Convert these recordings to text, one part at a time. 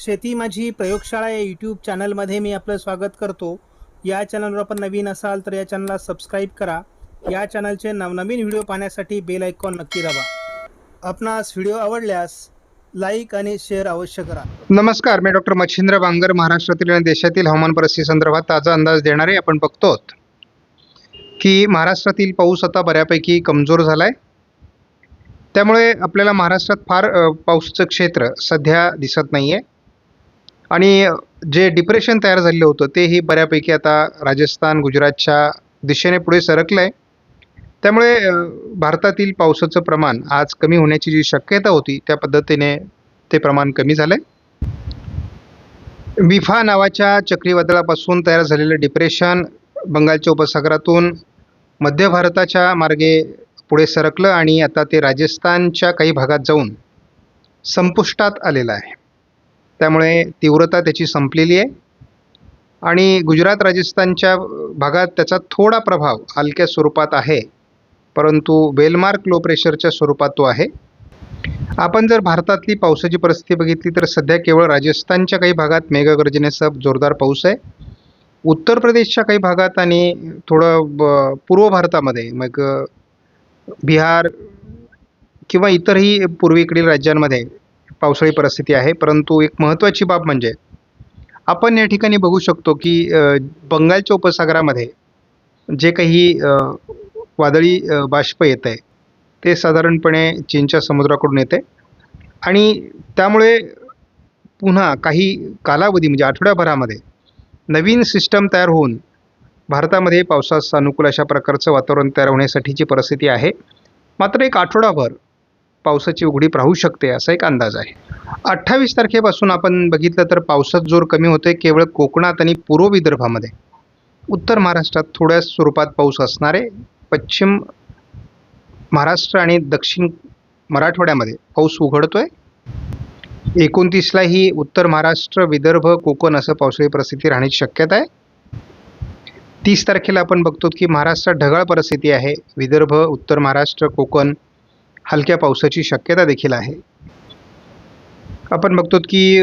शेती माझी प्रयोगशाळा या यूट्यूब चॅनलमध्ये मी आपलं स्वागत करतो. या चॅनलवर आपण नवीन असाल तर या चॅनलला सबस्क्राईब करा. या चॅनलचे नवनवीन व्हिडिओ पाहण्यासाठी बेल आयकॉन नक्की दाबा. आपणास व्हिडिओ आवडल्यास लाईक आणि शेअर अवश्य करा. नमस्कार मी डॉक्टर मच्छिंद्र बांगर महाराष्ट्रातील आणि देशातील हवामान परिस्थिती संदर्भात ताजा अंदाज देणारे आपण बघतो की महाराष्ट्रातील पाऊस आता बऱ्यापैकी कमजोर झाला आहे त्यामुळे आपल्याला महाराष्ट्रात फार पाऊसचं क्षेत्र सध्या दिसत नाही आहे आणि जे डिप्रेशन तयार झालेलं होतं तेही बऱ्यापैकी आता राजस्थान गुजरातच्या दिशेने पुढे सरकलं आहे त्यामुळे भारतातील पावसाचं प्रमाण आज कमी होण्याची जी शक्यता होती त्या पद्धतीने ते प्रमाण कमी झालं आहे विफा नावाच्या चक्रीवादळापासून तयार झालेलं डिप्रेशन बंगालच्या उपसागरातून मध्य भारताच्या मार्गे पुढे सरकलं आणि आता ते राजस्थानच्या काही भागात जाऊन संपुष्टात आलेलं आहे. त्यामुळे तीव्रता त्याची संपलेली आहे. आणि गुजरात राजस्थानच्या भागात त्याचा थोडा प्रभाव हलक्या स्वरूपात आहे. परंतु बेलमार्क लो प्रेशरच्या स्वरूपात तो आहे. आपण जर भारतातली पावसाची परिस्थिती बघितली तर सध्या केवळ राजस्थानच्या काही भागात मेघगर्जनेसह जोरदार पाऊस आहे. उत्तर प्रदेशच्या काही भागात आणि थोडं ब पूर्व भारतामध्ये मग बिहार किंवा इतरही पूर्वेकडील राज्यांमध्ये पावसाळी परिस्थिती आहे. परंतु एक महत्त्वाची बाब म्हणजे आपण या ठिकाणी बघू शकतो की बंगालच्या उपसागरामध्ये जे काही वादळी बाष्प येत आहे ते साधारणपणे चीनच्या समुद्राकडून येते. आणि त्यामुळे पुन्हा काही कालावधी म्हणजे आठवड्याभरामध्ये नवीन सिस्टम तयार होऊन भारतामध्ये पावसास अनुकूल अशा प्रकारचं वातावरण तयार होण्यासाठीची परिस्थिती आहे. मात्र एक आठवडाभर पावसाची उघडीप राहू शकते असा एक अंदाज आहे. अठ्ठावीस तारखेपासून आपण बघितलं तर पावसात जोर कमी होते केवळ कोकणात आणि पूर्व विदर्भामध्ये. उत्तर महाराष्ट्रात थोड्या स्वरूपात पाऊस असणार आहे पश्चिम महाराष्ट्र आणि दक्षिण मराठवाड्यामध्ये पाऊस उघडतोय. एकोणतीसलाही उत्तर महाराष्ट्र विदर्भ कोकण असं पावसाळी परिस्थिती राहण्याची शक्यता आहे. तीस तारखेला आपण बघतो की महाराष्ट्रात ढगाळ परिस्थिती आहे. विदर्भ उत्तर महाराष्ट्र कोकण हलक्या पावसाची शक्यता देखील आहे. आपण बघतो की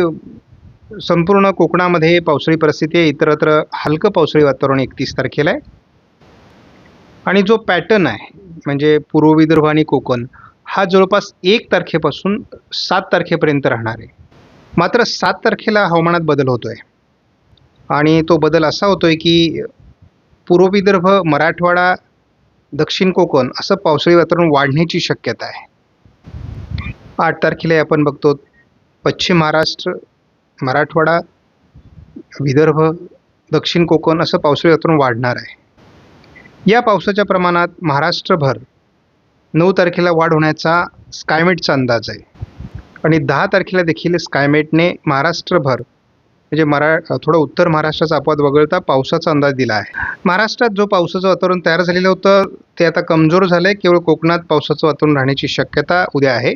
संपूर्ण कोकणामध्ये पावसाळी परिस्थिती आहे इतरत्र हलकं पावसाळी वातावरण एकतीस तारखेला आहे. आणि जो पॅटर्न आहे म्हणजे पूर्व विदर्भ आणि कोकण हा जवळपास एक तारखेपासून सात तारखेपर्यंत राहणार आहे. मात्र सात तारखेला हवामानात बदल होतो आहे आणि तो बदल असा होतो आहे की पूर्व विदर्भ मराठवाडा दक्षिण कोकण असं पावसाळी वातावरण वाढण्याची शक्यता आहे. आठ तारखेला आपण बघतो पश्चिम महाराष्ट्र मराठवाडा विदर्भ दक्षिण कोकण असं पावसाळी वातावरण वाढणार आहे. या पावसाच्या प्रमाणात महाराष्ट्रभर नऊ तारखेला वाढ होण्याचा स्कायमेटचा अंदाज आहे. आणि दहा तारखेला देखील स्कायमेटने महाराष्ट्रभर म्हणजे मरा थोडं उत्तर महाराष्ट्राचा अपवाद वगळता पावसाचा अंदाज दिला आहे. महाराष्ट्रात जो पावसाचं वातावरण तयार झालेलं होतं ते आता कमजोर झालं आहे केवळ कोकणात पावसाचं वातावरण राहण्याची शक्यता उद्या आहे.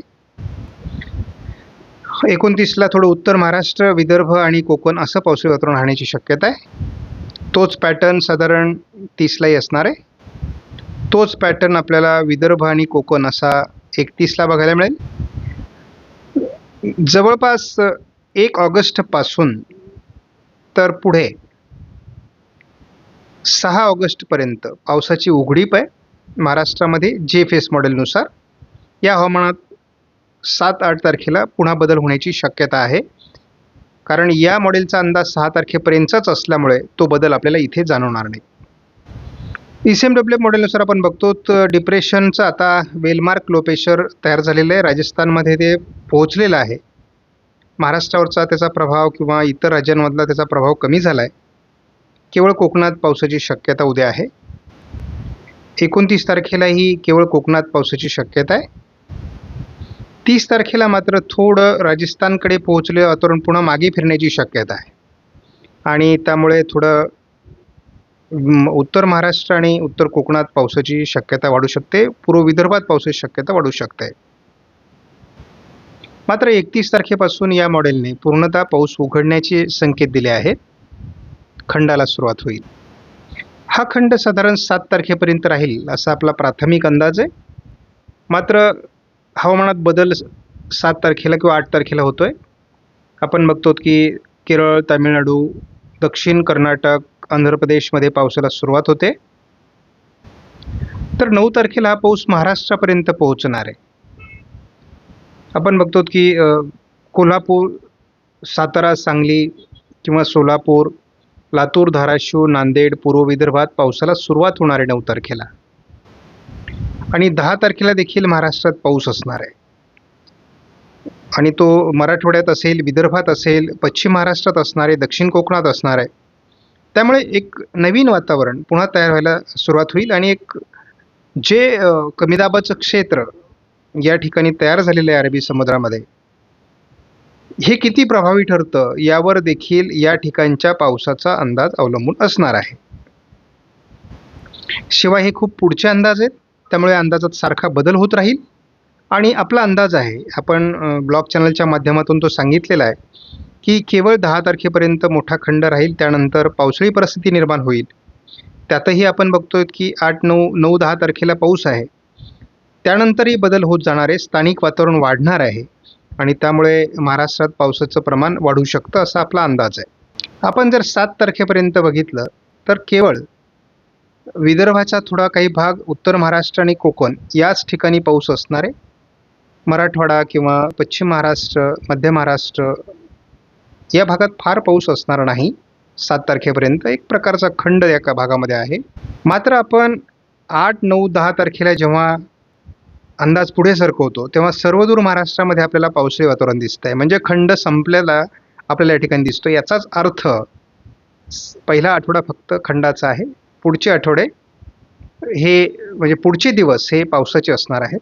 एकोणतीसला थोडं उत्तर महाराष्ट्र विदर्भ आणि कोकण असं पावसाळी वातावरण राहण्याची शक्यता आहे. तोच पॅटर्न साधारण तीसलाही असणार आहे. तोच पॅटर्न आपल्याला विदर्भ आणि कोकण असा एकतीसला बघायला मिळेल. जवळपास एक ऑगस्टपासून तर पुढे सहा ऑगस्टपर्यंत पावसाची उघडीप आहे. महाराष्ट्रामध्ये जे फेस मॉडेलनुसार या हवामानात सात आठ तारखेला पुन्हा बदल होण्याची शक्यता आहे. कारण या मॉडेलचा अंदाज सहा तारखेपर्यंतचाच असल्यामुळे तो बदल आपल्याला इथे जाणवणार नाही. ई सी एम डब्ल्यू मॉडेलनुसार आपण बघतो तर डिप्रेशनचं आता वेलमार्क लोपेशर तयार झालेलं आहे. राजस्थानमध्ये ते पोहोचलेलं आहे. महाराष्ट्रावरचा त्याचा प्रभाव किंवा इतर राज्यांमधला त्याचा प्रभाव कमी झाला आहे केवळ कोकणात पावसाची शक्यता उद्या आहे? एकोणतीस तारखेलाही केवळ कोकणात पावसाची शक्यता आहे? तीस तारखेला मात्र थोडं राजस्थानकडे पोहोचले वातावरण पुन्हा मागे फिरण्याची शक्यता आहे. आणि त्यामुळे थोडं उत्तर महाराष्ट्र आणि उत्तर कोकणात पावसाची शक्यता वाढू शकते. पूर्व विदर्भात पावसाची शक्यता वाढू शकते. मात्र एकतीस तारखेपासून या मॉडेलने पूर्णतः पाऊस उघडण्याचे संकेत दिले आहेत. खंडाला सुरुवात होईल. हा खंड साधारण सात तारखेपर्यंत राहील असा आपला प्राथमिक अंदाज आहे. मात्र हवामानात बदल सात तारखेला किंवा आठ तारखेला होतो आहे आपण बघतो की केरळ तामिळनाडू दक्षिण कर्नाटक आंध्र प्रदेशमध्ये पावसाला सुरुवात होते. तर नऊ तारखेला हा पाऊस महाराष्ट्रापर्यंत पोहोचणार आहे. आपण बघतो की कोल्हापूर सातारा सांगली किंवा सोलापूर लातूर धाराशिव नांदेड पूर्व विदर्भात पावसाला सुरुवात होणार आहे नऊ तारखेला. आणि दहा तारखेला देखील महाराष्ट्रात पाऊस असणार आहे. आणि तो मराठवाड्यात असेल विदर्भात असेल पश्चिम महाराष्ट्रात असणार आहे दक्षिण कोकणात असणार आहे. त्यामुळे एक नवीन वातावरण पुन्हा तयार व्हायला सुरुवात होईल आणि एक जे कमी दाबाचं क्षेत्र या ठिकाणी तयार झालेलं आहे अरबी समुद्रामध्ये हे किती प्रभावी ठरतं यावर देखील या ठिकाणच्या पावसाचा अंदाज अवलंबून असणार आहे. शिवाय हे खूप पुढचे अंदाज आहेत त्यामुळे अंदाजात सारखा बदल होत राहील. आणि आपला अंदाज आहे आपण ब्लॉग चॅनलच्या माध्यमातून तो सांगितलेला आहे की केवळ दहा तारखेपर्यंत मोठा खंड राहील त्यानंतर पावसाळी परिस्थिती निर्माण होईल. त्यातही आपण बघतोय की आठ नऊ नऊ दहा तारखेला पाऊस आहे. त्यानंतरही बदल होत जाणारे स्थानिक वातावरण वाढणार आहे. आणि त्यामुळे महाराष्ट्रात पावसाचं प्रमाण वाढू शकतं असा आपला अंदाज आहे. आपण जर सात तारखेपर्यंत बघितलं तर केवळ विदर्भाचा थोडा काही भाग उत्तर महाराष्ट्र आणि कोकण याच ठिकाणी पाऊस असणार आहे. मराठवाडा किंवा पश्चिम महाराष्ट्र मध्य महाराष्ट्र या भागात फार पाऊस असणार नाही. सात तारखेपर्यंत एक प्रकारचा खंड या का भागामध्ये आहे. मात्र आपण आठ नऊ दहा तारखेला जेव्हा अंदाज पुढे सरकवतो तेव्हा सर्वदूर महाराष्ट्रामध्ये आपल्याला पावसाळी वातावरण दिसत आहे म्हणजे खंड संपलेला आपल्याला या ठिकाणी दिसतो याचाच अर्थ पहिला आठवडा फक्त खंडाचा आहे. पुढचे आठवडे हे म्हणजे पुढचे दिवस हे पावसाचे असणार आहेत.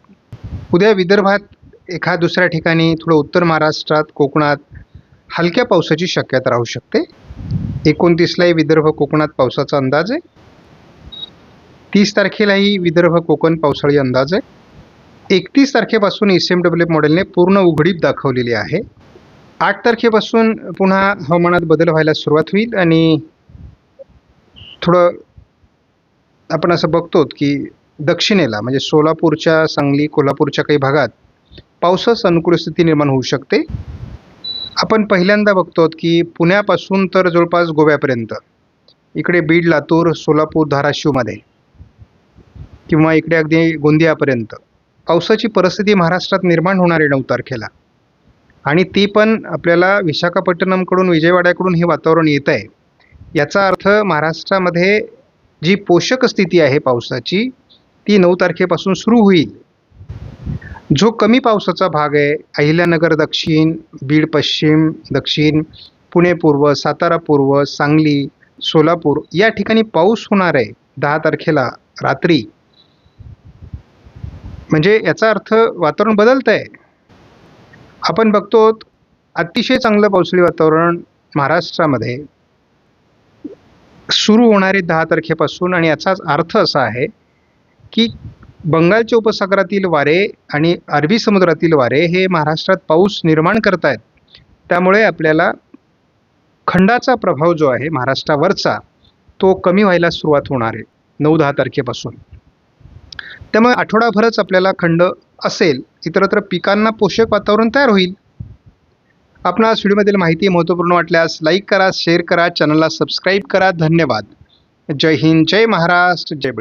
उद्या विदर्भात एखाद दुसऱ्या ठिकाणी थोडं उत्तर महाराष्ट्रात कोकणात हलक्या पावसाची शक्यता राहू शकते. एकोणतीसलाही विदर्भ कोकणात पावसाचा अंदाज आहे. तीस तारखेलाही विदर्भ कोकण पावसाळी अंदाज आहे. एकतीस तारखेपासून एस एम डब्ल्यू मॉडेलने पूर्ण उघडीप दाखवलेली आहे. आठ तारखेपासून पुन्हा हवामानात बदल व्हायला सुरुवात होईल आणि थोडं आपण असं बघतो की दक्षिणेला म्हणजे सोलापूरच्या सांगली कोल्हापूरच्या काही भागात पावसास अनुकूल स्थिती निर्माण होऊ शकते. आपण पहिल्यांदा बघतो की पुण्यापासून तर जवळपास गोव्यापर्यंत इकडे बीड लातूर सोलापूर धाराशिवमध्ये किंवा इकडे अगदी गोंदियापर्यंत पावसाची परिस्थिती महाराष्ट्रात निर्माण होणार आहे नऊ तारखेला. आणि ती पण आपल्याला विशाखापट्टणमकडून विजयवाड्याकडून हे वातावरण येत आहे. याचा अर्थ महाराष्ट्रामध्ये जी पोषक स्थिती आहे पावसाची ती नऊ तारखेपासून सुरू होईल. जो कमी पावसाचा भाग आहे अहिल्यानगर दक्षिण बीड पश्चिम दक्षिण पुणे पूर्व सातारा पूर्व सांगली सोलापूर या ठिकाणी पाऊस होणार आहे दहा तारखेला रात्री. म्हणजे याचा अर्थ वातावरण बदलतं आहे आपण बघतो अतिशय चांगलं पावसाळी वातावरण महाराष्ट्रामध्ये सुरू होणारे दहा तारखेपासून आणि याचाच अर्थ असा आहे की बंगालच्या उपसागरातील वारे आणि अरबी समुद्रातील वारे हे महाराष्ट्रात पाऊस निर्माण करत आहेत त्यामुळे आपल्याला खंडाचा प्रभाव जो आहे महाराष्ट्रावरचा तो कमी व्हायला सुरुवात होणार आहे नऊ दहा तारखेपासून. त्यामुळे आठवडाभरच आपल्याला खंड असेल इतरत्र पिकांना पोषक वातावरण तयार होईल. आपणास व्हिडिओमधील माहिती महत्त्वपूर्ण वाटल्यास लाईक करा शेअर करा चॅनलला सबस्क्राईब करा. धन्यवाद. जय हिंद जय महाराष्ट्र जय बळी.